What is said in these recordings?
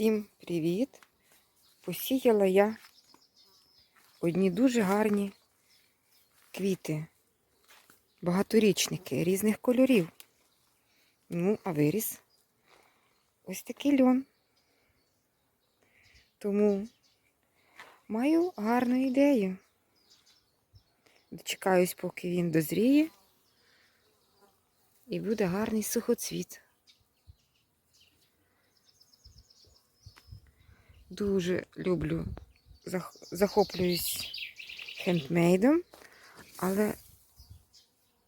Всім привіт! Посіяла я одні дуже гарні квіти, багаторічники різних кольорів. Ну, а виріс ось такий льон. Тому маю гарну ідею. Дочекаюсь, поки він дозріє, і буде гарний сухоцвіт. Дуже люблю, захоплююсь хендмейдом, але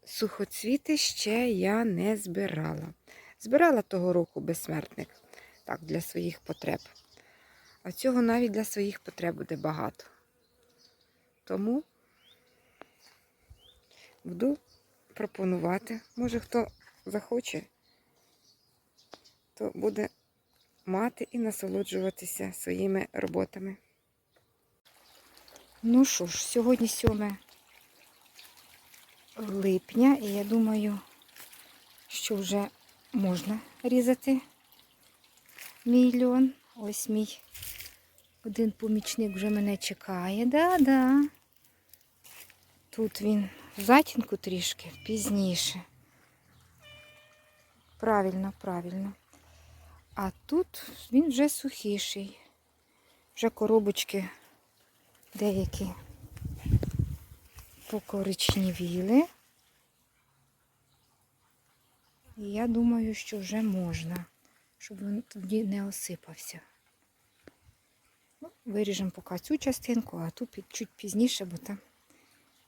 сухоцвіти ще я не збирала. Збирала того року безсмертник, так, для своїх потреб. А цього навіть для своїх потреб буде багато. Тому буду пропонувати. Може, хто захоче, то буде мати і насолоджуватися своїми роботами. Ну що ж, сьогодні 7 липня, і я думаю, що вже можна різати мій льон. Ось мій один помічник вже мене чекає. Да-да. Тут він в затінку трішки пізніше. Правильно, правильно. А тут він вже сухіший. Вже коробочки деякі покоричневіли. І я думаю, що вже можна, щоб він тоді не осипався. Ну, виріжемо поки цю частинку, а ту під- чуть пізніше, бо там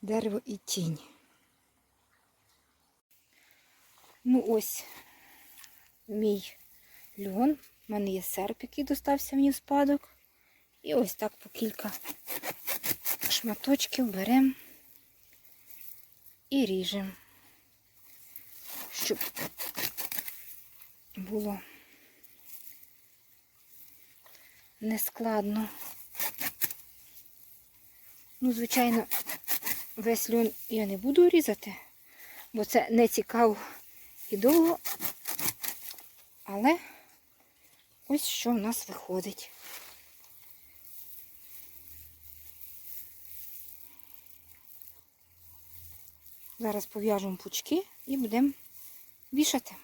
дерево і тінь. Ну ось мій льон. У мене є серп, який достався мені в спадок. І ось так по кілька шматочків беремо і ріжемо, щоб було нескладно. Ну, звичайно, весь льон я не буду різати, бо це не цікаво і довго, але ось що в нас виходить. Зараз пов'яжемо пучки і будемо вішати.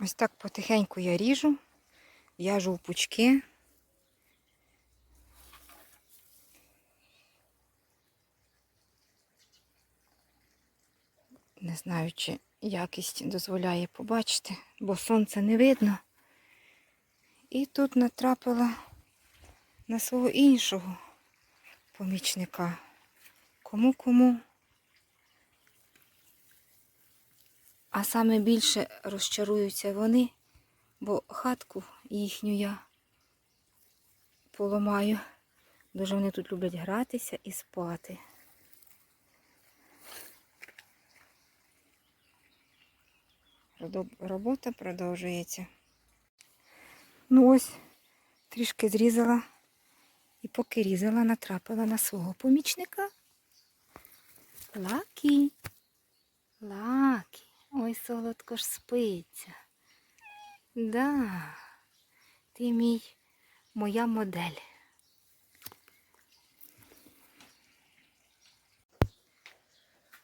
Ось так потихеньку я ріжу, в'яжу в пучки. Не знаю, чи якість дозволяє побачити, бо сонце не видно. І тут натрапила на свого іншого помічника. Кому-кому. А саме більше розчаруються вони, бо хатку їхню я поламаю. Дуже вони тут люблять гратися і спати. Робота продовжується. Ну ось, трішки зрізала. І поки різала, натрапила на свого помічника. Лакі. Лакі. Ой, солодко ж спиться. Да, ти мій, моя модель.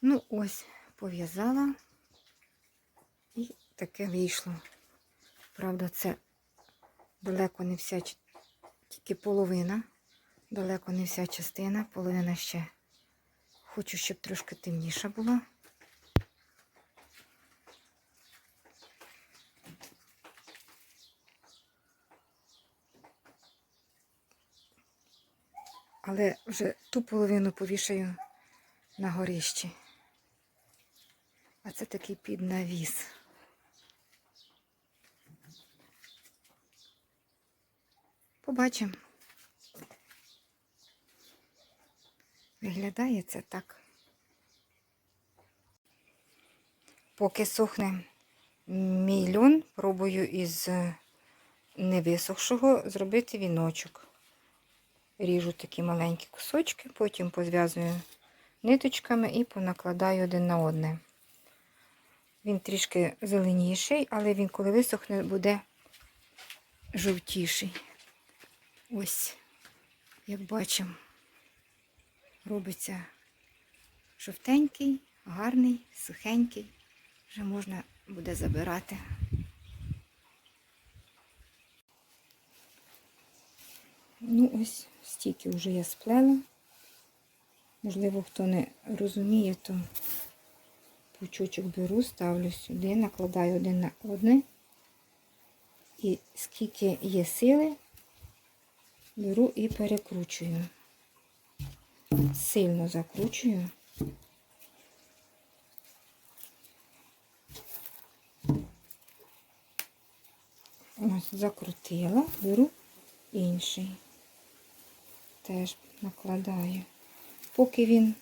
Ну ось, пов'язала. Таке вийшло. Правда, це далеко не вся, тільки половина. Далеко не вся частина, половина ще. Хочу, щоб трошки темніша була. Але вже ту половину повішаю на горищі. А це такий піднавіс. Побачимо. Виглядає це так. Поки сохне мій льон, пробую із невисохшого зробити віночок. Ріжу такі маленькі кусочки, потім позв'язую ниточками і понакладаю один на одне. Він трішки зеленіший, але він, коли висохне, буде жовтіший. Ось, як бачимо, робиться жовтенький, гарний, сухенький. Вже можна буде забирати. Ну, ось стільки вже я сплела. Можливо, хто не розуміє, то пучочок беру, ставлю сюди, накладаю один на одне. І скільки є сили, беру і перекручую. Сильно закручую. Ось, закрутила, беру інший. Теж накладаю. Поки він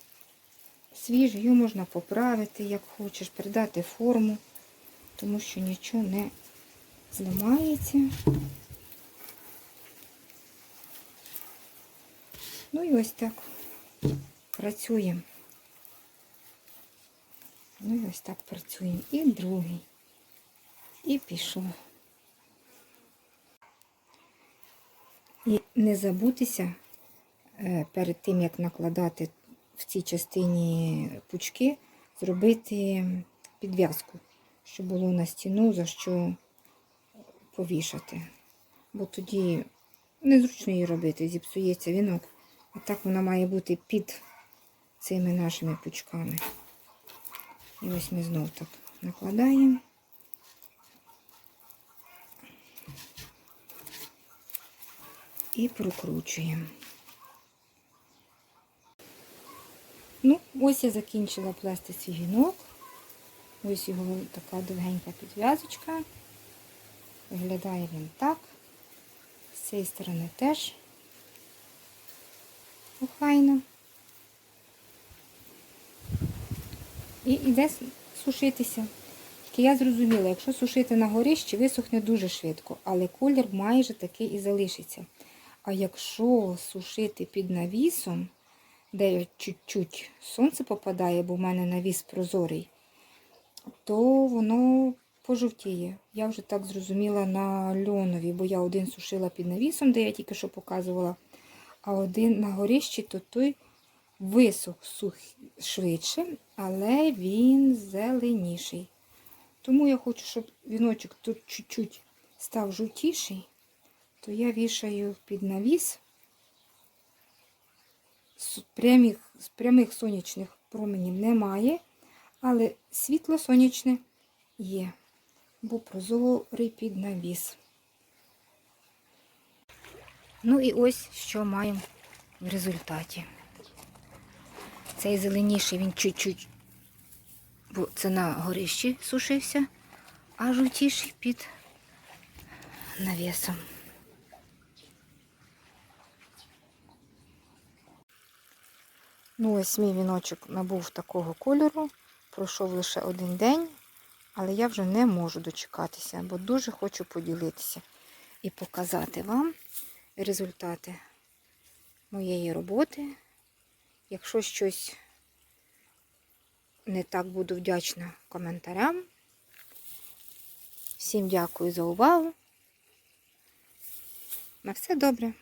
свіжий, його можна поправити, як хочеш, придати форму, тому що нічого не зламається. Ну і ось так працюємо. Ну і ось так працюємо. І другий. І пішов. І не забутися е, перед тим, як накладати в цій частині пучки, зробити підв'язку, щоб було на стіну, за що повішати. Бо тоді незручно її робити, зіпсується вінок. А так вона має бути під цими нашими пучками. І ось ми знов так накладаємо. І прокручуємо. Ну, ось я закінчила плести свій вінок. Ось його така довгенька підв'язочка. Виглядає він так. З цієї сторони теж охайно. І йде сушитися. Тільки я зрозуміла, якщо сушити на горищі, висохне дуже швидко, але колір майже такий і залишиться. А якщо сушити під навісом, де чуть-чуть сонце попадає, бо в мене навіс прозорий, то воно пожовтіє. Я вже так зрозуміла на льонові, бо я один сушила під навісом, де я тільки що показувала, а один на горищі, то той висох сух швидше, але він зеленіший. Тому я хочу, щоб віночок тут чуть-чуть став жовтіший, то я вішаю під навіс прямих, з прямих сонячних променів немає, але світло сонячне є, бо прозорий під навіс. Ну і ось що маємо в результаті. Цей зеленіший він чуть-чуть, бо це на горищі сушився, а жовтіший під навісом. Ну, ось мій віночок набув такого кольору, пройшов лише один день, але я вже не можу дочекатися, бо дуже хочу поділитися і показати вам результати моєї роботи. Якщо щось не так буду вдячна коментарям. Всім дякую за увагу. На все добре.